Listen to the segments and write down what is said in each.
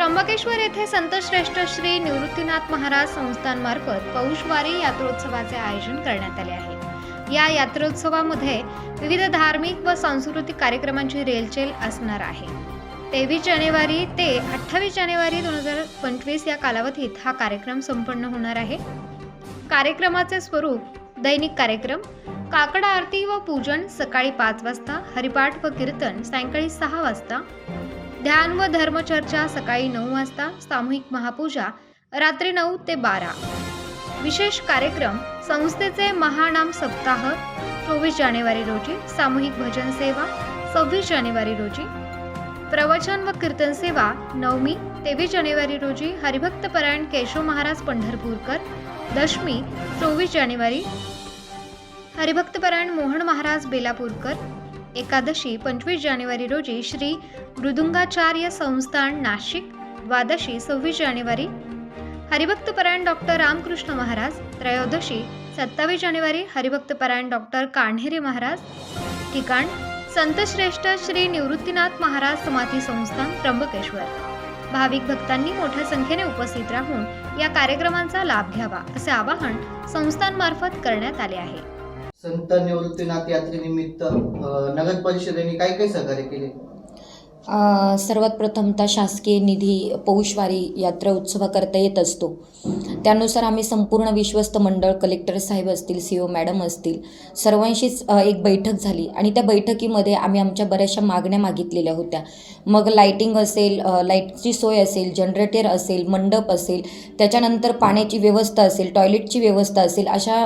त्र्यंबकेश्वर येथे संतश्रेष्ठ श्री निवृत्तीनाथ महाराज संस्थांमार्फत पौषवारी यात्रोत्सवाचे आयोजन करण्यात आले आहे. या यात्रोत्सवामध्ये विविध धार्मिक व सांस्कृतिक कार्यक्रमांची रेलचेल असणार आहे. तेवीस जानेवारी ते अठ्ठावीस जानेवारी दोन हजार पंचवीस या कालावधीत हा कार्यक्रम संपन्न होणार आहे. कार्यक्रमाचे स्वरूप दैनिक कार्यक्रम काकड आरती व पूजन सकाळी पाच वाजता हरिपाठ व कीर्तन सायंकाळी सहा वाजता ध्यान व धर्मचर्चा सकाळी नऊ वाजता सामूहिक महापूजा रात्री नऊ ते बारा. विशेष कार्यक्रम संस्थेचे महानाम सप्ताह चोवीस जानेवारी रोजी सामूहिक भजन सेवा सव्वीस जानेवारी रोजी प्रवचन व कीर्तन सेवा नवमी तेवीस जानेवारी रोजी हरिभक्तपरायण केशव महाराज पंढरपूरकर दशमी चोवीस जानेवारी हरिभक्तपरायण मोहन महाराज बेलापूरकर एकादशी पंचवीस जानेवारी रोजी श्री मृदुंगाचार्य संस्थान नाशिक द्वादशी सव्वीस जानेवारी. हरिभक्तपरायण डॉक्टर रामकृष्ण महाराज त्रयोदशी सत्तावीस जानेवारी हरिभक्तपरायण डॉक्टर कान्हेरे महाराज. ठिकाण संतश्रेष्ठ श्री निवृत्तीनाथ महाराज समाधी संस्थान त्र्यंबकेश्वर. भाविक भक्तांनी मोठ्या संख्येने उपस्थित राहून या कार्यक्रमांचा लाभ घ्यावा असे आवाहन संस्थांमार्फत करण्यात आले आहे. संत निवृत्तीनाथ यात्रेनिमित्त नगर परिषदेने काय काय सहकार्य केले. सर्वात प्रथमतः शासकीय निधी पौषवारी यात्रा उत्सवाकरता येत असतो. त्यानुसार आम्ही संपूर्ण विश्वस्त मंडळ कलेक्टर साहेब असतील सी ओ मॅडम असतील सर्वांशीच एक बैठक झाली आणि त्या बैठकीमध्ये आम्ही आमच्या बऱ्याचशा मागण्या मागितलेल्या होत्या. मग लाईटिंग असेल लाईटची सोय असेल जनरेटर असेल मंडप असेल त्याच्यानंतर पाण्याची व्यवस्था असेल टॉयलेटची व्यवस्था असेल अशा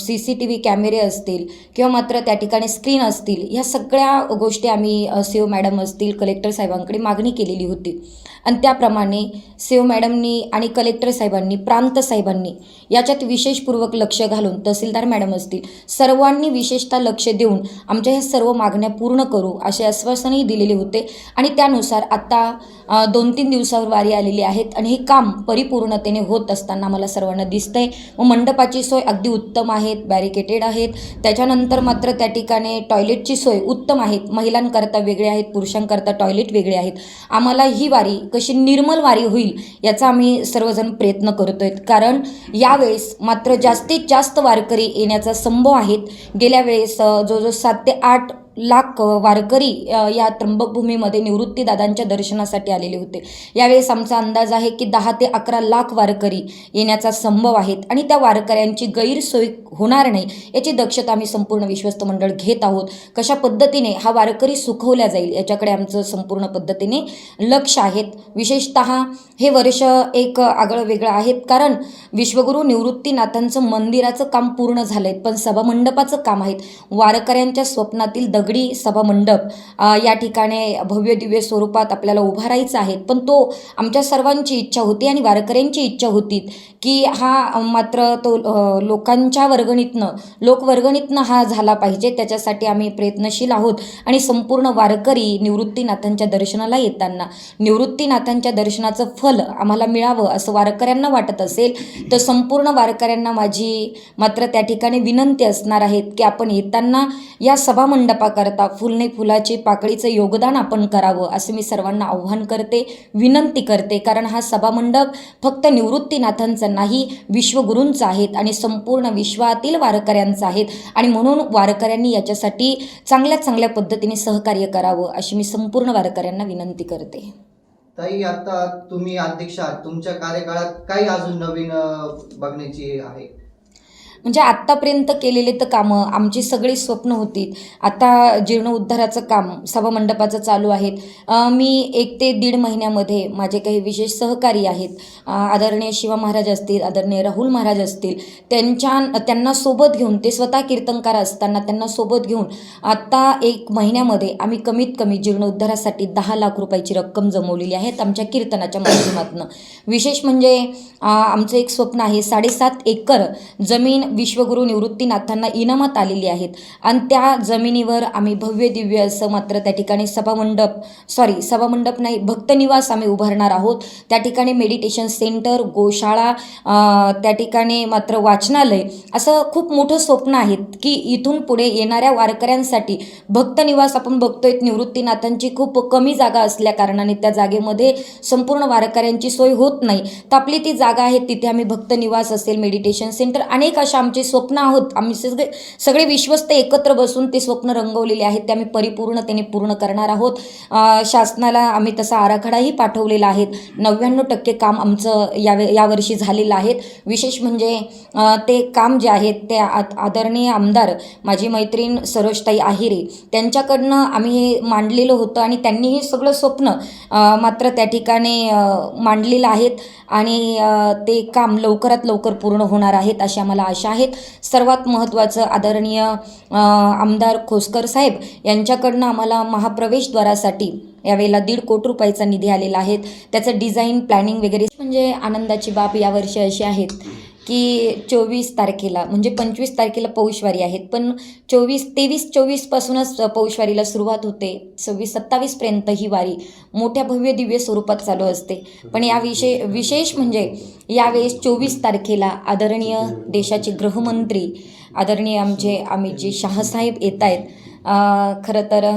सी सी टी व्ही कॅमेरे असतील किंवा मात्र त्या ठिकाणी स्क्रीन असतील ह्या सगळ्या गोष्टी आम्ही सी ओ मॅडम असतील कलेक्टर साहेबांकडे मागणी केलेली होती. आणि त्याप्रमाणे सेव मॅडमनी आणि कलेक्टर साहेबांनी प्रांत साहेबांनी याच्यात विशेषपूर्वक लक्ष घालून तहसीलदार मॅडम असतील सर्वांनी विशेषतः लक्ष देऊन आमच्या ह्या सर्व मागण्या पूर्ण करू असे आश्वासनही दिलेले होते. आणि त्यानुसार आत्ता दोन तीन दिवसावर वारी आलेली आहेत आणि हे काम परिपूर्णतेने होत असताना आम्हाला सर्वांना दिसतंय. व मंडपाची सोय अगदी उत्तम आहेत बॅरिकेटेड आहेत. त्याच्यानंतर मात्र त्या ठिकाणी टॉयलेटची सोय उत्तम आहेत. महिलांकरता वेगळे आहेत पुरुषांकरता टॉयलेट वेगळे आहेत. आम्हाला ही वारी कशी निर्मल वारी होईल याचा आम्ही सर्वजण प्रयत्न करतो आहेत कारण यावेळेस मात्र जास्तीत जास्त वारकरी येण्याचा संभव आहेत. गेल्या वेळेस जो जो सात ते आठ लाख वारकरी या त्र्यंबकभूमीमध्ये निवृत्तीदादांच्या दर्शनासाठी आलेले होते. यावेळेस आमचा अंदाज आहे की दहा ते अकरा लाख वारकरी येण्याचा संभव आहेत आणि त्या वारकऱ्यांची गैरसोय होणार नाही याची दक्षता आम्ही संपूर्ण विश्वस्त मंडळ घेत आहोत. कशा पद्धतीने हा वारकरी सुखवल्या जाईल याच्याकडे आमचं संपूर्ण पद्धतीने लक्ष आहेत विशेषत हे वर्ष एक आगळं वेगळं आहेत कारण विश्वगुरू निवृत्तीनाथांचं मंदिराचं काम पूर्ण झालं आहे पण सभामंडपाचं काम आहेत. वारकऱ्यांच्या स्वप्नातील दग दगडी सभामंडप या ठिकाणी भव्य दिव्य स्वरूपात आपल्याला उभारायचा आहे. पण तो आमच्या सर्वांची इच्छा होती आणि वारकऱ्यांची इच्छा होती की हा मात्र तो लोकांच्या वर्गणीतनं लोकवर्गणीतनं हा झाला पाहिजे. त्याच्यासाठी आम्ही प्रयत्नशील आहोत. आणि संपूर्ण वारकरी निवृत्तीनाथांच्या दर्शनाला येताना निवृत्तीनाथांच्या दर्शनाचं फल आम्हाला मिळावं असं वारकऱ्यांना वाटत असेल तर संपूर्ण वारकऱ्यांना माझी मात्र त्या ठिकाणी विनंती असणार आहेत की आपण येताना या करता फुलने फुलाचे पाकळीचं योगदान आपण करावं असं मी सर्वांना आव्हान करते विनंती करते. कारण हा सभामंडप फक्त निवृत्तीनाथांचा नाही विश्वगुरूंचा आहेत आणि संपूर्ण विश्वातील वारकऱ्यांचा आहेत. आणि म्हणून वारकऱ्यांनी याच्यासाठी चांगल्या चांगल्या पद्धतीने सहकार्य करावं अशी मी संपूर्ण वारकऱ्यांना विनंती करते. ताई आता तुम्ही अध्यक्ष आहात. तुमच्या कार्यकाळात काही अजून नवीन बघण्याची आहे? म्हणजे आत्तापर्यंत केलेले तर कामं आमची सगळी स्वप्न होती. आता जीर्णोद्धाराचं काम सभामंडपाचं चालू आहेत. मी एक ते दीड महिन्यामध्ये माझे काही विशेष सहकारी आहेत. आदरणीय शिवा महाराज असतील आदरणीय राहुल महाराज असतील त्यांच्या त्यांना सोबत घेऊन ते स्वतः कीर्तनकार असताना त्यांना सोबत घेऊन आत्ता एक महिन्यामध्ये आम्ही कमीत कमी जीर्णोद्धारासाठी दहा लाख रुपयाची रक्कम जमवलेली आहेत आमच्या कीर्तनाच्या माध्यमातून. विशेष म्हणजे आमचं एक स्वप्न आहे साडेसात एकर जमीन विश्वगुरू निवृत्तीनाथांना इनामात आलेली आहेत. आणि त्या जमिनीवर आम्ही भव्य दिव्य असं मात्र त्या ठिकाणी सभामंडप सॉरी सभामंडप नाही भक्तनिवास आम्ही उभारणार आहोत. त्या ठिकाणी मेडिटेशन सेंटर गोशाळा त्या ठिकाणी मात्र वाचनालय असं खूप मोठं स्वप्न आहेत की इथून पुढे येणाऱ्या वारकऱ्यांसाठी भक्तनिवास आपण बघतोय. निवृत्तीनाथांची खूप कमी जागा असल्या कारणाने त्या जागेमध्ये संपूर्ण वारकऱ्यांची सोय होत नाही. तर आपली ती जागा आहे तिथे आम्ही भक्तनिवास असेल मेडिटेशन सेंटर अनेक अशा आमचे स्वप्न आहोत. आम्ही सगळे सगळे विश्वस्त एकत्र बसून ते स्वप्न रंगवलेले आहेत. ते आम्ही परिपूर्णतेने पूर्ण करणार आहोत. शासनाला आम्ही तसा आराखडाही पाठवलेला आहे. नव्याण्णव टक्के काम आमचं या यावर्षी झालेलं आहे. विशेष म्हणजे ते काम जे आहेत ते आदरणीय आमदार माझी मैत्रीण सरोजताई आहिरे त्यांच्याकडनं आम्ही हे मांडलेलं होतं आणि त्यांनी हे सगळं स्वप्न मात्र त्या ठिकाणी मांडलेलं आहेत आणि ते काम लवकरात लवकर पूर्ण होणार आहेत अशी आम्हाला आशा आहेत. सर्वात महत्त्वाचं आदरणीय आमदार खोसकर साहेब यांच्याकडनं आम्हाला महाप्रवेशद्वारासाठी यावेळेला दीड कोटी रुपयाचा निधी आलेला आहे. त्याचं डिझाईन प्लॅनिंग वगैरे म्हणजे आनंदाची बाब यावर्षी अशी आहेत की चोवीस तारखेला म्हणजे पंचवीस तारखेला पौषवारी आहेत. पण चोवीस तेवीस चोवीसपासूनच पौषवारीला सुरुवात होते. सव्वीस सत्तावीसपर्यंत ही वारी मोठ्या भव्य दिव्य स्वरूपात चालू असते. पण या विशे विशेष म्हणजे यावेळेस चोवीस तारखेला आदरणीय देशाचे गृहमंत्री आदरणीय आमचे अमितजी शहासाहेब येत आहेत खरं तर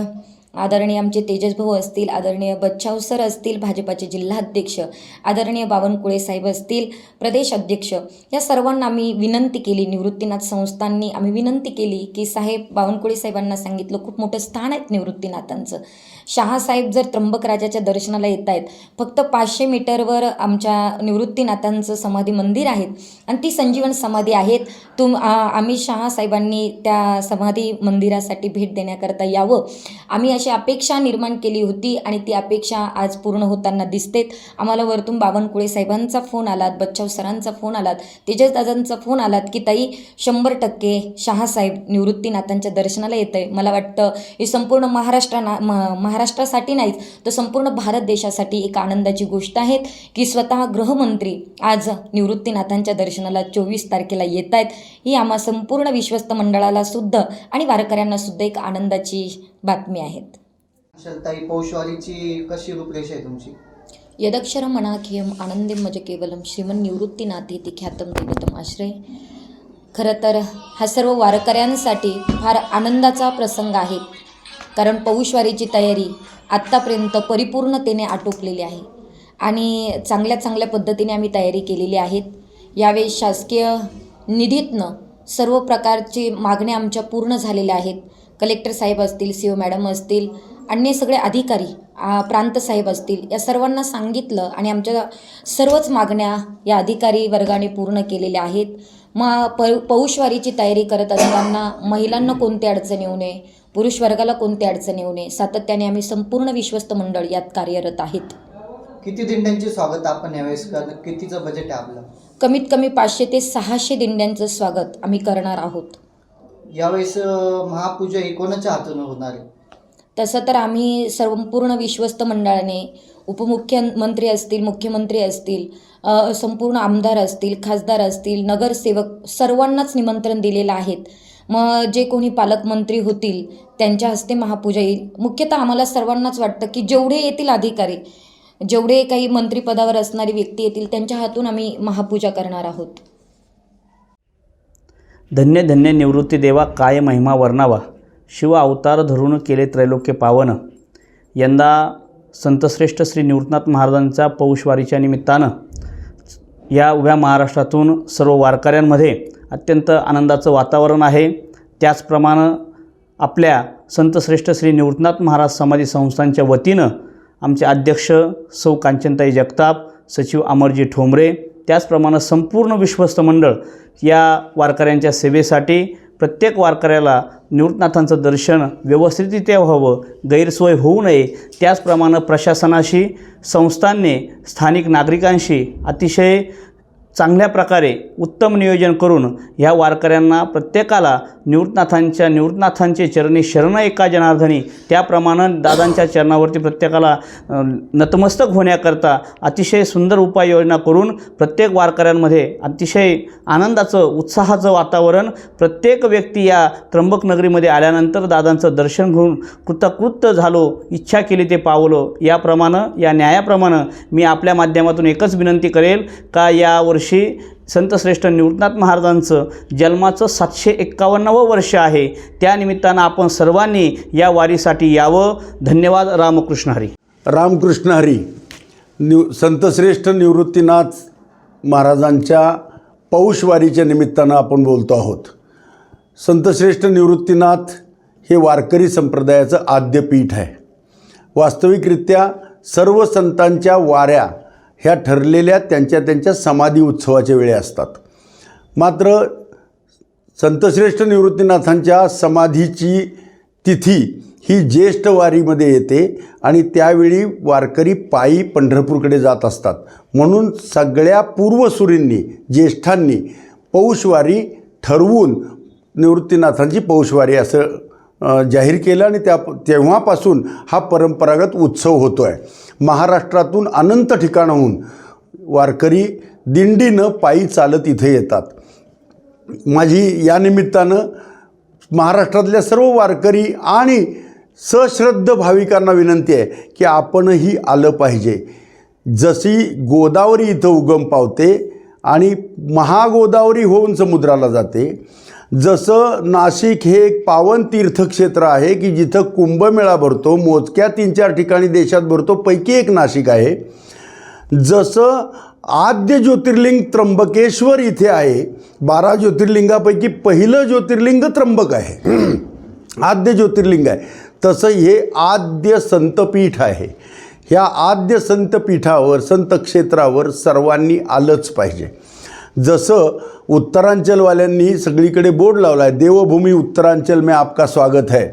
आदरणीय आमचे तेजसभाऊ असतील आदरणीय बच्चाव सर असतील भाजपाचे जिल्हाध्यक्ष आदरणीय बावनकुळे साहेब असतील प्रदेश अध्यक्ष या सर्वांना आम्ही विनंती केली निवृत्तीनाथ संस्थांनी आम्ही विनंती केली की साहेब बावनकुळे साहेबांना सांगितलं खूप मोठं स्थान आहेत निवृत्तीनाथांचं. शहासाहेब जर त्र्यंबकराजाच्या दर्शनाला येत आहेत फक्त पाचशे मीटरवर आमच्या निवृत्तीनाथांचं समाधी मंदिर आहेत आणि ती संजीवन समाधी आहेत तुम आम्ही शहासाहेबांनी त्या समाधी मंदिरासाठी भेट देण्याकरता यावं. आम्ही अशी अपेक्षा निर्माण केली होती आणि ती अपेक्षा आज पूर्ण होताना दिसतेत. आम्हाला वरतून बावनकुळे साहेबांचा फोन आलात बच्चाव सरांचा फोन आलात तेजसदादांचा फोन आलात की ताई शंभर टक्के शहासाहेब निवृत्तीनाथांच्या दर्शनाला येतं आहे मला वाटतं हे संपूर्ण महाराष्ट्राना म महाराष्ट्रासाठी नाहीच तर संपूर्ण भारत देशासाठी एक आनंदाची गोष्ट आहे की स्वतः गृहमंत्री आज निवृत्तीनाथांच्या दर्शनाला चोवीस तारखेला येत आहेत. ही आम्हा संपूर्ण विश्वस्त मंडळाला सुद्धा आणि वारकऱ्यांना सुद्धा एक आनंदाची बातमी आहेत. कशी रूपरेषा आहे तुमची? यदक्षर मनाखियम आनंदे मज केवलम श्रीमन निवृत्तीनाथे ती ख्यातम दैवतम आश्रय. खरं तर हा सर्व वारकऱ्यांसाठी फार आनंदाचा प्रसंग आहे. कारण पौषवारीची तयारी आत्तापर्यंत परिपूर्णतेने आटोपलेली आहे. आणि चांगल्या चांगल्या पद्धतीने आम्ही तयारी केलेली आहेत. यावेळी शासकीय निधीतनं सर्व प्रकारचे मागण्या आमच्या पूर्ण झालेल्या आहेत. कलेक्टर साहेब असतील सी ओ मॅडम असतील अन्य सगळे अधिकारी प्रांत साहेब असतील या सर्वांना सांगितलं आणि आमच्या सर्वच मागण्या या अधिकारी वर्गाने पूर्ण केलेल्या आहेत. मग प पौषवारीची तयारी करत असताना महिलांना कोणती अडचण येऊ नये पुरुष वर्गाला कोणती अडचण येऊ नये. सातत्याने आम्ही संपूर्ण विश्वस्त मंडळ यात कार्यरत आहेत. किती दिंड्यांचे स्वागत आपण यावेळेस करणार कितीचं बजेट आहे आपलं? कमीत कमी पाचशे ते सहाशे दिंड्यांचं स्वागत आम्ही करणार आहोत. यावेळेस अं, महापूजा ही कोणाच्या हातून होणार आहे? तसं तर आम्ही संपूर्ण विश्वस्त मंडळाने उपमुख्यमंत्री असतील मुख्यमंत्री असतील अ, संपूर्ण आमदार असतील खासदार असतील नगरसेवक सर्वांनाच निमंत्रण दिलेलं आहेत. मग जे कोणी पालकमंत्री होतील त्यांच्या हस्ते महापूजा येईल. मुख्यतः आम्हाला सर्वांनाच वाटतं की जेवढे येतील अधिकारी जेवढे काही मंत्रिपदावर असणारी व्यक्ती येतील त्यांच्या हातून आम्ही महापूजा करणार आहोत. धन्य धन्य निवृत्ती देवा काय महिमा वर्णावा. शिव अवतार धरून केले त्रैलोक्य पावन. यंदा संतश्रेष्ठ श्री निवृत्तनाथ महाराजांच्या पौषवारीच्या निमित्तानं या उभ्या महाराष्ट्रातून सर्व वारकऱ्यांमध्ये अत्यंत आनंदाचं वातावरण आहे. त्याचप्रमाणे आपल्या संतश्रेष्ठ श्री निवृत्तनाथ महाराज समाधी संस्थांच्या वतीनं आमचे अध्यक्ष सौ कांचनताई जगताप सचिव अमरजी ठोंबरे त्याचप्रमाणे संपूर्ण विश्वस्त मंडळ या वारकऱ्यांच्या सेवेसाठी प्रत्येक वारकऱ्याला निवृत्तनाथांचं दर्शन व्यवस्थितरित्या व्हावं गैरसोय होऊ नये त्याचप्रमाणे प्रशासनाशी संस्थांनी स्थानिक नागरिकांशी अतिशय चांगल्या प्रकारे उत्तम नियोजन करून ह्या वारकऱ्यांना प्रत्येकाला निवृत्तनाथांच्या निवृत्तनाथांचे चरणी शरण एका जनार्दनी त्याप्रमाणे दादांच्या चरणावरती प्रत्येकाला नतमस्तक होण्याकरता अतिशय सुंदर उपाययोजना करून प्रत्येक वारकऱ्यांमध्ये अतिशय आनंदाचं उत्साहाचं वातावरण प्रत्येक व्यक्ती या त्र्यंबक नगरीमध्ये आल्यानंतर दादांचं दर्शन घेऊन कृतकृत्य झालो इच्छा केली ते पावलो. याप्रमाणे या न्यायाप्रमाणे मी आपल्या माध्यमातून एकच विनंती करेल का वर्षी संतश्रेष्ठ निवृत्तनाथ महाराजांचं जन्माचं सातशे एक्कावन्नावं वर्ष आहे. त्यानिमित्तानं आपण सर्वांनी या वारीसाठी यावं. धन्यवाद. रामकृष्ण हरी. रामकृष्ण हरी. निव संतश्रेष्ठ निवृत्तीनाथ महाराजांच्या पौषवारीच्या निमित्तानं आपण बोलतो आहोत. संतश्रेष्ठ निवृत्तीनाथ हे वारकरी संप्रदायाचं आद्यपीठ आहे. वास्तविकरित्या सर्व संतांच्या वाऱ्या ह्या ठरलेल्या त्यांच्या त्यांच्या समाधी उत्सवाच्या वेळी असतात. मात्र संतश्रेष्ठ निवृत्तीनाथांच्या समाधीची तिथी ही ज्येष्ठ वारीमध्ये येते आणि त्यावेळी वारकरी पायी पंढरपूरकडे जात असतात. म्हणून सगळ्या पूर्वसुरींनी ज्येष्ठांनी पौषवारी ठरवून निवृत्तीनाथांची पौषवारी असं जाहीर केलं आणि त्या तेव्हापासून हा परंपरागत उत्सव होतो आहे महाराष्ट्रातून अनंत ठिकाणाहून वारकरी दिंडीनं पायी चालत इथे येतात. माझी या निमित्तानं महाराष्ट्रातल्या सर्व वारकरी आणि सश्रद्ध भाविकांना विनंती आहे की आपणही आलं पाहिजे. जशी गोदावरी इथं उगम पावते आणि महागोदावरी होऊन समुद्राला जाते जसं नाशिक हे एक पावन तीर्थक्षेत्र आहे की जिथं कुंभमेळा भरतो मोजक्या तीन चार ठिकाणी देशात भरतो पैकी एक नाशिक आहे. जसं आद्य ज्योतिर्लिंग त्र्यंबकेश्वर इथे आहे बारा ज्योतिर्लिंगापैकी पहिलं ज्योतिर्लिंग त्र्यंबक आहे. आद्य ज्योतिर्लिंग आहे. तसं हे आद्य संतपीठ आहे. ह्या आद्य संतपीठावर संतक्षेत्रावर सर्वांनी आलंच पाहिजे. जसं उत्तरांचलवाल्यांनी सगळीकडे बोर्ड लावला आहे देवभूमी उत्तरांचल में आपका स्वागत है.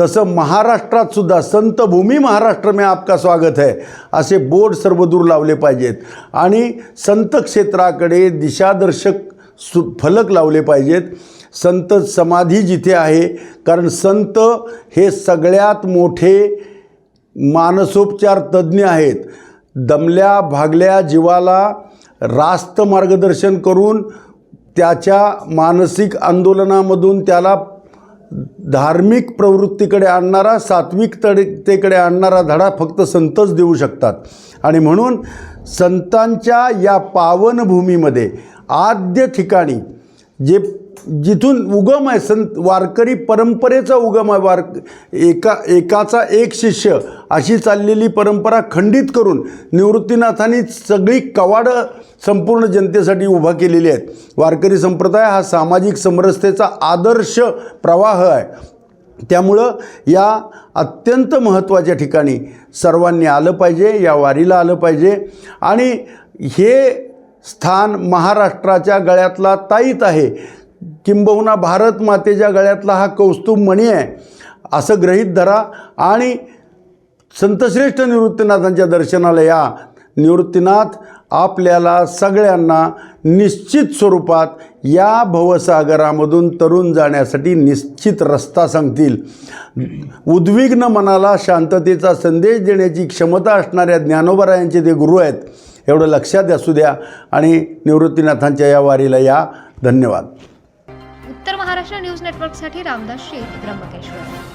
तसं महाराष्ट्रात सुद्धा संतभूमी महाराष्ट्र में आपका स्वागत है असे बोर्ड सर्वदूर लावले पाहिजेत. आणि संत क्षेत्राकडे दिशादर्शक सु फलक लावले पाहिजेत. संत समाधी जिथे आहे कारण संत हे सगळ्यात मोठे मानसोपचार तज्ज्ञ आहेत. दमल्या भागल्या जीवाला रास्त मार्गदर्शन करून त्याच्या मानसिक आंदोलनामधून त्याला धार्मिक प्रवृत्तीकडे आणणारा सात्विक तडतेकडे आणणारा धडा फक्त संतच देऊ शकतात. आणि म्हणून संतांच्या या पावनभूमीमध्ये आद्य ठिकाणी जे जिथून उगम आहे संत वारकरी परंपरेचा उगम आहे वार एका एकाचा एक शिष्य अशी चाललेली परंपरा खंडित करून निवृत्तीनाथांनी सगळी कवाडं संपूर्ण जनतेसाठी उभा केलेली आहेत. वारकरी संप्रदाय हा सामाजिक समरसतेचा आदर्श प्रवाह आहे. त्यामुळं या अत्यंत महत्त्वाच्या ठिकाणी सर्वांनी आलं पाहिजे या वारीला आलं पाहिजे. आणि हे स्थान महाराष्ट्राच्या गळ्यातला ताईत आहे. किंबहुना भारत मातेच्या गळ्यातला हा कौस्तुभ मणी आहे. असं ग्रहीत धरा आणि संतश्रेष्ठ निवृत्तीनाथांच्या दर्शनाला या. निवृत्तीनाथ आपल्याला सगळ्यांना निश्चित स्वरूपात या भवसागरामधून तरुण जाण्यासाठी निश्चित रस्ता सांगतील. उद्विग्न मनाला शांततेचा संदेश देण्याची क्षमता असणाऱ्या ज्ञानोबरायांचे ते गुरु आहेत. एवढं लक्षात असू द्या आणि निवृत्तीनाथांच्या या वारीला या. धन्यवाद. महाराष्ट्र न्यूज नेटवर्कसाठी रामदास शेख त्र्यंबकेश्वर.